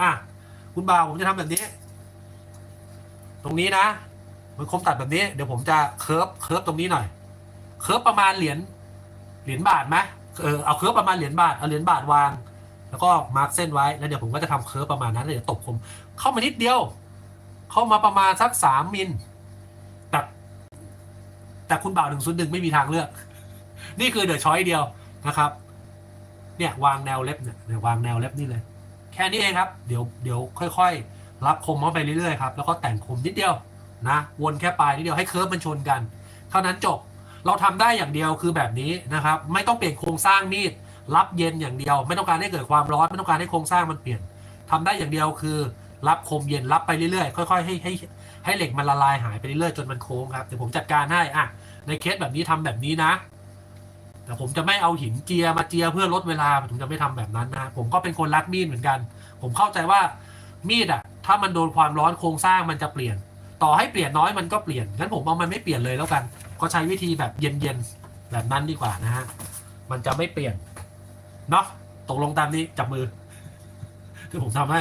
อะคุณบ่าวผมจะทำแบบนี้ ตรงนี้นะมันคมตัดแบบนี้ เดี๋ยวผมจะเคิร์ฟเคิร์ฟตรงนี้หน่อย เคิร์ฟประมาณเหรียญเหรียญบาทไหมเออเอาเคิร์ฟประมาณเหรียญบาทเอาเหรียญบาทวาง แล้วก็มาร์กเส้นไว้แล้วเดี๋ยวผมก็จะทำเคิร์ฟประมาณนั้นแล้วเดี๋ยวตบคมเข้ามานิดเดียว เข้ามาประมาณสักสามมิลแต่แต่คุณบ่าวหนึ่งศูนย์หนึ่งไม่มีทางเลือก นี่คือเดอะช้อยเดียวนะครับ เนี่ยวางแนวเล็บเนี่ยเนี่ยวางแนวเล็บนี่เลย แค่นี้เองครับ เดี๋ยวเดี๋ยวค่อย ๆ รับคมเข้าไปเรื่อยๆครับแล้วก็แต่งคมนิดเดียวนะวนแค่ปลายนิดเดียวให้เคิร์ฟมันชนกัน เท่านั้นจบเราทำได้อย่างเดียวคือแบบนี้นะครับ ไม่ต้องเปลี่ยนโครงสร้างมีดรับเย็นอย่างเดียว ไม่ต้องการให้เกิดความร้อนไม่ต้องการให้โครงสร้างมันเปลี่ยนทำได้อย่างเดียวคือ รับคมเย็นรับไปเรื่อยๆ ค่อย ๆ ให้ให้ให้เหล็กมันละลายหายไปเรื่อยๆจนมันโค้งครับเดี๋ยวผมจัดการให้อะในเคสแบบนี้ทำแบบนี้นะ แต่ผมจะไม่เอาหินเจียมาเจียเพื่อลดเวลาผมจะไม่ทำแบบนั้นนะผมก็เป็นคนรักมีดเหมือนกัน ผมเข้าใจว่ามีดอะ ถ้ามันโดนความร้อนโครงสร้างมันจะเปลี่ยน ต่อให้เปลี่ยนน้อยมันก็เปลี่ยนงั้นผมเอามันไม่เปลี่ยนเลยแล้วกัน ก็ใช้วิธีแบบเย็นๆแบบนั้นดีกว่านะฮะมันจะไม่เปลี่ยนเนาะตกลงตามนี้จับมือที่ผมทำให้